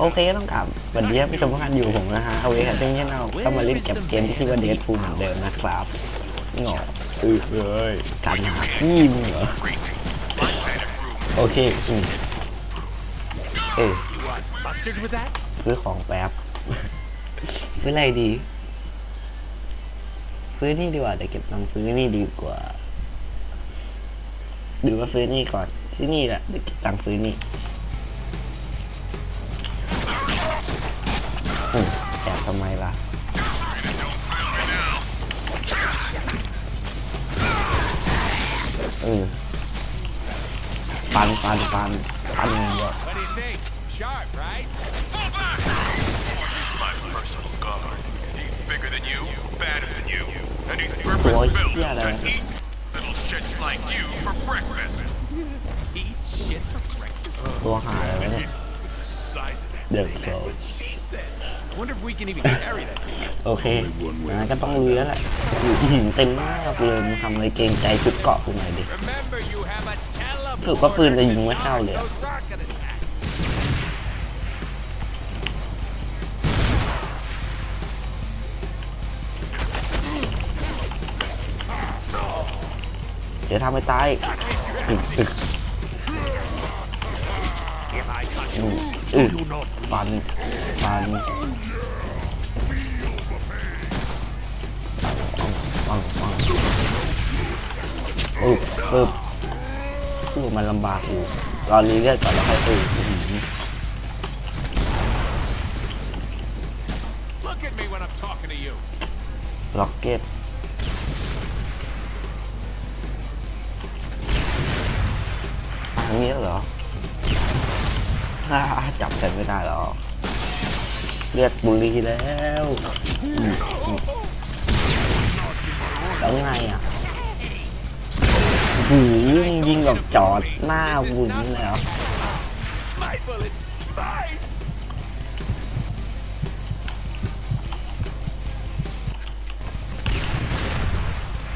โอเคก็ต้องกลับสวัสดีครับผู้ชมทุกท่านอยู่ผมนะฮะเอาไว้ครับที่นี่เราก็มาเล่นเก็บเกมที่ชื่อว่าเดทฟูเหมือนเดิมนะครับงอเออเอ้ยการหาพี่มึงเหรอโอเคอืมเออ You want mustard with that? ซื้อของแป๊บซื้ออะไรดีซื้อนี่ดีกว่าแต่เก็บตังค์ซื้อนี่ดีกว่าหรือว่าซื้อนี่ก่อนซื้อนี่แหละเดี๋ยวเก็บตังค์ซื้อนี่ แอบทำไมล่ะเออฟันฟันฟันฟันอย่างเดียว What do you think? Sharp, right? My personal guard. He's bigger than you, badder than you, and he's Boy, purpose-built yeah, to that- eat little shit like you for breakfast. Eat shit for breakfast. ตัวหายแล้วเนี่ย The size of that เด็ก thing. โซ She said. I wonder if we can even carry that. โอเคงั้นก็ต้องลุยแล้วแหละอื้อหือเต็มมากครับเลยมึงทำอะไรเกรงใจจุดเกาะกูหน่อยดิ Remember, you have a teleporter. ฝึกว่าปืนจะยิงไม่เข้าเลยอะ Those rocket attacks. เดี๋ยวทำให้ตาย อึกอึก If I touch อื you, มอึก you know. ฟันฟันปังปังปังอึบอึบพูดมันลำบากอยู่รอรีเลือดก่อนแล้วค่อยอึบอื้อหือ Look at me when I'm talking to you. ล็อกเก็ตทางนี้แล้วเหรอฮ่า จับใส่ไม่ได้หรอกเรียกบุรีแล้วอืมอืมแล้วไงอะหือยิงกับจอดหน้าวุ้นเลยเหรอ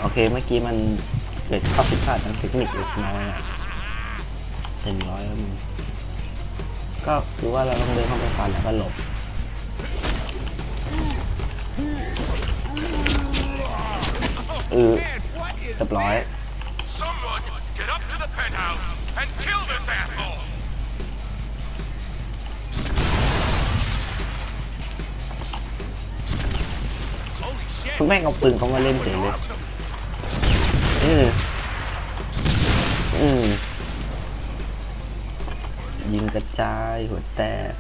โอเคเมื่อกี้มันเกิดข้อผิดพลาดทางเทคนิคเล็กน้อยอะเต็มร้อยแล้วมึง ก็คือว่าเราต้องเดินเข้าไปฟันแล้วก็หลบเออเรียบร้อย Someone get up to the penthouse and kill this asshole. คุณแม่งเอาปืนเขามาเล่นเฉยเลยเอออืม ยิงกระจายหัวแตก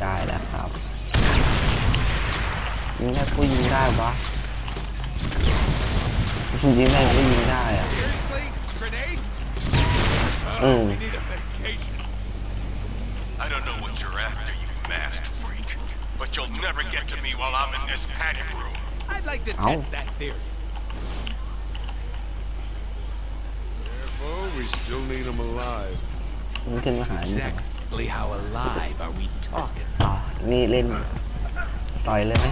ได้แล้วครับ ยิงได้ก็ยิงได้วะยิงได้ก็ยิงได้อะ Seriously? Grenade? อืม We need a medication. I don't know what you're after, you masked freak, but you'll never get to me while I'm in this panic room. I'd like to Ow. test that theory. We still need him alive. มันขึ้นมาหานี่เหรอ Exactly how alive are we talking? อ๋อนี่เล่น ต่อยเลยไหม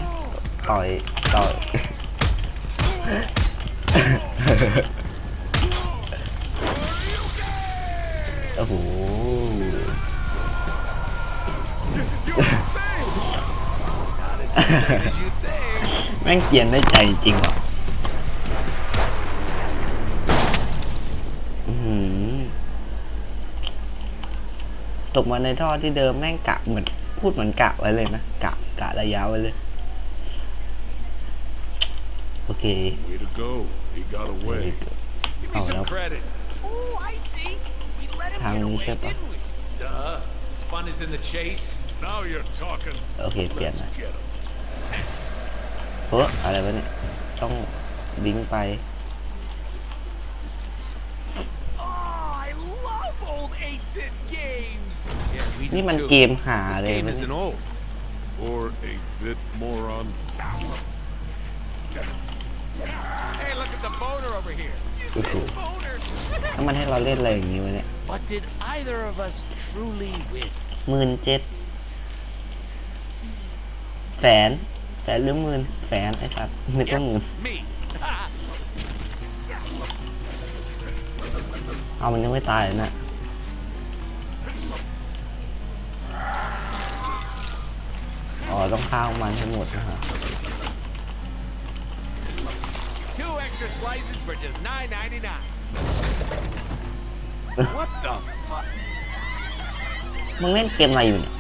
ต่อย ต่อย โอ้โห As you think. แม่งเกรียนได้ใจจริงว่ะ ตกมาในท่อที่เดิมแม่งกะเหมือนพูดเหมือนกะไว้เลยนะกะกะระยะไว้เลย โอเค Way to go. He got away. Give me Oh, some no. credit. Oh, I see. We let him Thằng get này away, xếp à? didn't we? Duh. Fun is in the chase. Now you're talking. โอเคเปลี่ยน Let's นะ get him. เฮ้ออะไรวะเนี่ยต้องบิงไป นี่ do มัน too. เกมหา This เลย game มัน isn't old. Or a bit moron. Hey, look at the boner over here. You Good said cool. boner. ถ้ามันให้เราเล่นอะไรอย่างนี้วะเนี่ย But did either of us truly win? หมื่นเจ็ดแสนแสนหรือหมื่นแสนไอ้สัตว์นึกว่าหมื่น Me. เอามันยังไม่ตายเลยนะ ต้องฆ่ามันให้หมดนะฮะ Two extra slices for just nine ninety nine. what the fuck? มึงเล่นเกมอะไรอยู่เนี่ย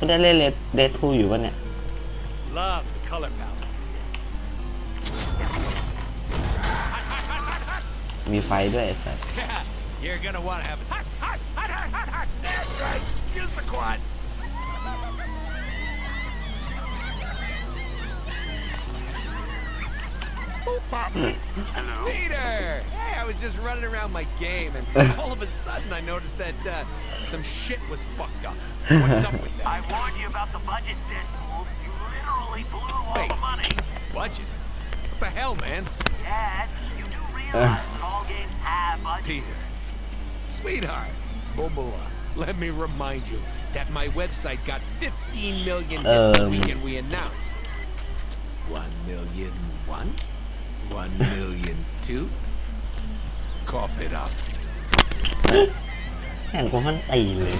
ก็ได้เล่นเดทพูอยู่ปะเนี่ย Love the color palette. มีไฟด้วยไอ้สัส Yeah, you're gonna want to have it. Hot, hot, hot, hot, hot, hot. That's right. Use the quads. Peter! Hey, I was just running around my game, and all of a sudden I noticed that uh, some shit was fucked up. What's up with that? I warned you about the budget, Deadpool. You literally blew all Wait. the money. Budget? What the hell, man? Yes, you do realize that all games have budget. Peter. Sweetheart. Boboa, let me remind you that my website got 15 million hits the Um. weekend we announced. One million one? One million two? Cough it up. แข่งกูมันตีเลย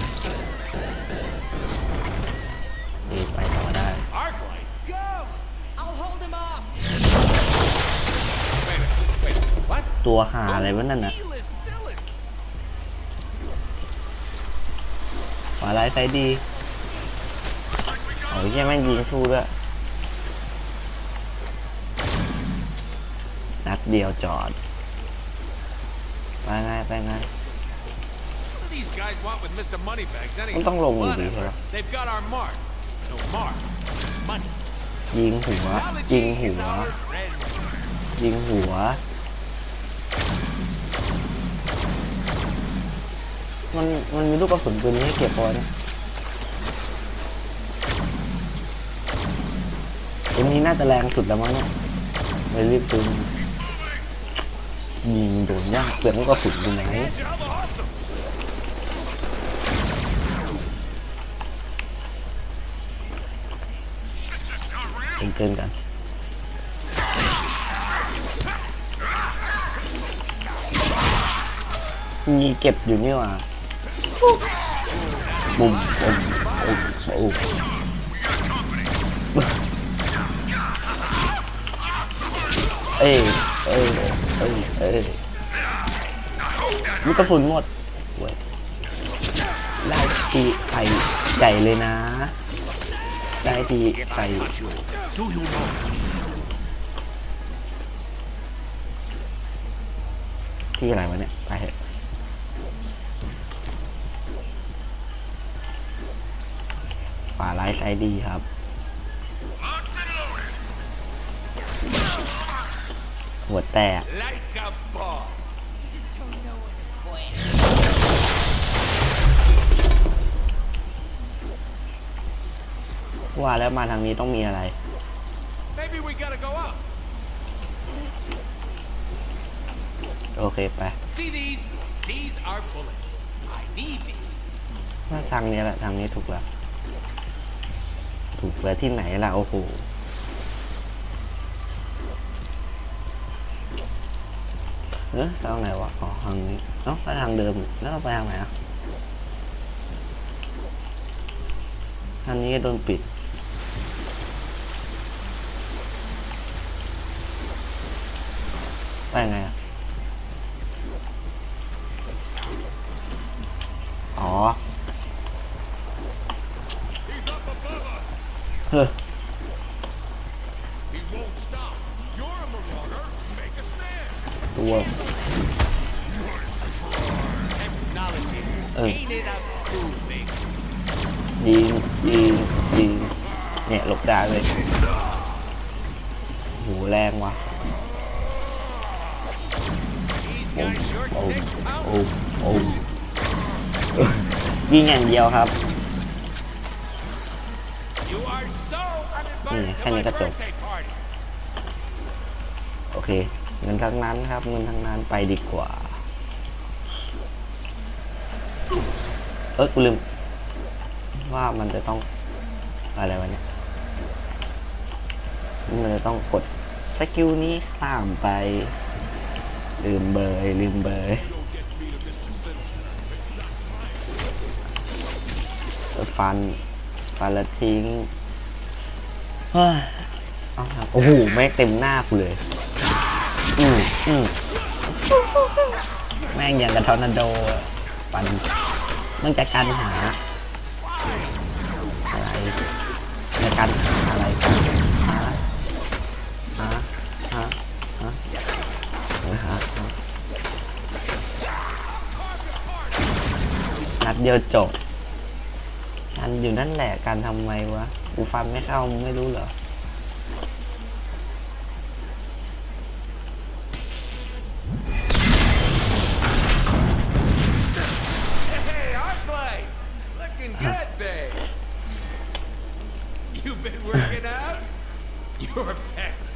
นี่ไปต่อได้ Arclight? Go! I'll hold him off. Wait a minute, wait a minute. What? ตัวหาอะไรวะนั่นน่ะ D-list villains. ขวาไลท์ไซด์ดีโอ้ยแค่แม่งยิงสู้ด้วยนัด เดียวจอด ไปไงไปไง What do these guys want with Mr. Moneybags anyway? มันต้องลงอยู่ดีใช่ Whatever. ปะ They've got our mark. No mark. Money. ยิงหัวยิง Technology หั is ว our friend. ยิงหัว มันมันมีลูกกระสุนปืนนี้ให้เก็บพอนะอันนี้น่าจะแรงสุดแล้วมั้งเนี่ยเลยรีบปืน ยิงโดนยากเปลือกลูกกระสุนเป็นไหนเป็นเกินกันมีเก็บอยู่นี่ว่าบุ่มบุ่มบุ่มบุ่มเอ้ยเอ้ย เอ้ยเอ้ยมีกระสุนหมดเว้ยได้ทีไข่ใหญ่เลยนะ ได้ทีไข่ที่อะไรวะเนี่ยไปเถอะฝาไลท์ไซดีครับ หัวแตก Like a boss. Just don't know when to quit. ว่าแล้วมาทางนี้ต้องมีอะไร Maybe we gotta go up. โอเคไป See these? These are bullets. I need these. ว่าทางนี้แหละ ทางนี้ถูกแล้ว ถูกแล้วที่ไหนล่ะ โอ้โห เอ๊ะทางไหนวะอ๋อทางนี้เอ้าไปทางเดิมแล้วเราไปทางไหนอะทางนี้โดนปิดไปไงอะอ๋อเฮ้อ He won't ยิงยิงยิงเนี่ยหลบได้เลยโหแรงว่ะโอ้โอ้โอ้โอ้ยิงอย่างเดียวครับ You are so uninvited Hmm, to my kanya ka to. birthday party. โอเค เงินทั้งนั้นครับ เงินทั้งนั้นไปดีกว่า เออกูลืม ว่ามันจะต้องอะไรวะเนี่ยมันจะต้องกดสกิลนี้ข้ามไป ลืมเบยลืมเบยฟัน ฟันละทิ้งเฮ้ยเอาครับโอ้โหแม่งเต็มหน้ากูเลย อืมอืมแม่งอย่างกับทอร์นาโด ปันมึงจะการหา ในการหาอะไรกันหาหาหาหาหาหานัดเดียวจบอันอยู่นั่นแหละการทำไมวะกูฟันไม่เข้าไม่รู้เหรอ You've been working out? Your pecs.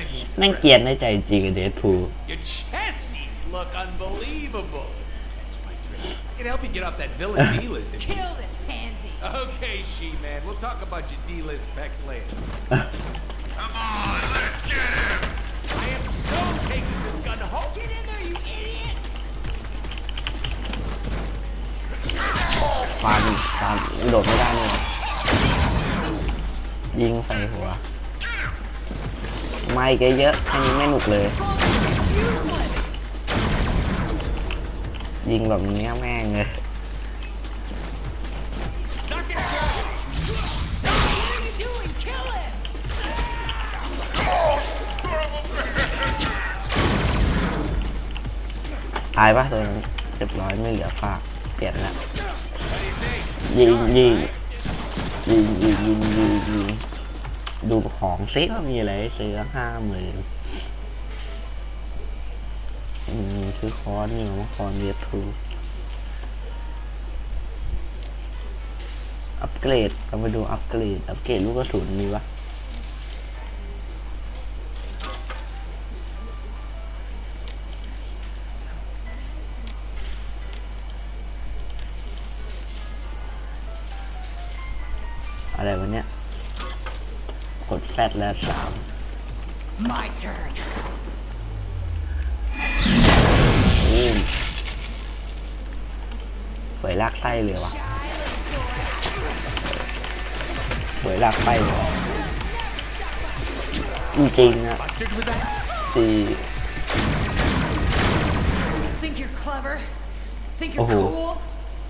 I mean, แม่งเกลียดในใจจริงอะเดทพู your chesties look unbelievable. That's my trick. I can help you get off that villain D list if you... Kill this pansy. Okay, she-man. We'll talk about your D-list pecs later. Come on, let's get him! I am so taking this gun home. Get in there, you idiot! ฟันฟันโดดไม่ได้เลย ยิงใส่หัว ไม่แกเยอะอันนี้ไม่หนุกเลย ยิงแบบนี้แม่งเลยตายปะตัวนั้เรียบร้อยไม่เหลือฝากเปลี่ยนละยิงยิง ยิงยิงยิงยิงยิงดูของซิว่ามีอะไรซื้อห้าหมื่นมีคือคอนนี่ว่าคอนเวฟทูอัปเกรดเราไปดูอัปเกรด อัปเกรดลูกกระสุนมีปะ อะไรวะเนี่ย กดแฟดแล้วสาม My turn. นี่เผยลากไส้เลยวะเผยลากไส้เลยจริงๆอะ Busted with that? สี่ Think you're clever? Think you're Oh. cool?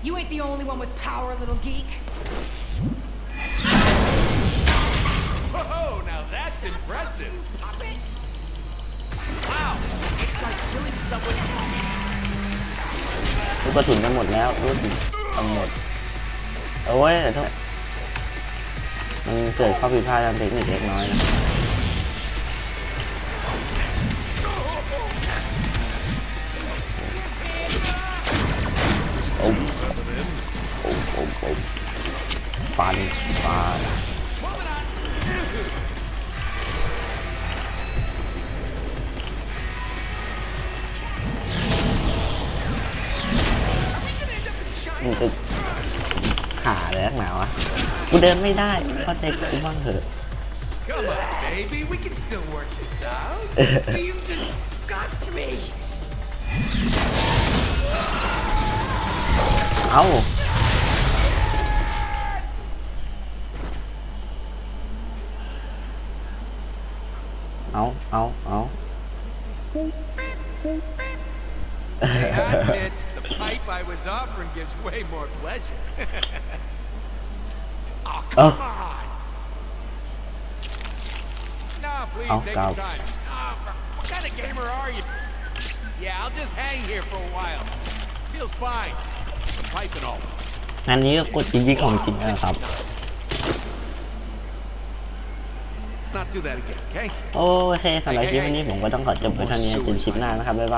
You ain't the only one with power, little geek. Whoa, now that's impressive. Wow, it's like killing someone ลูกกระสุนกันหมดแล้วรุ่นกำหนดเอาไว้ยโทษมันเกิดข้อผิดพลาดทางเทคนิคเล็กน้อยนะโอ้มโอ้มโอ้มโอ้มฟันฟัน มันจะหาเลยนักหนาวะกูเดินไม่ได้เข้าใจกูบ้างเถอะ Come on, baby, we can still work this out. You disgust me! เอ้าเอาเอาเอา Hey, hot tits, the pipe I was offering gives way more pleasure. oh, come on. No, please Oh, take God. your time. Oh, for, what kind of gamer are you? Yeah, I'll just hang here for a while. Feels fine. The pipe and all. งานนี้ก็กดจริงๆของจริงนะครับ Let's not do that again, okay? โอเคสำหรับคลิปวันนี้ผมก็ต้องขอจบไปเท่านี้จนคลิปหน้านะครับบ๊ายบาย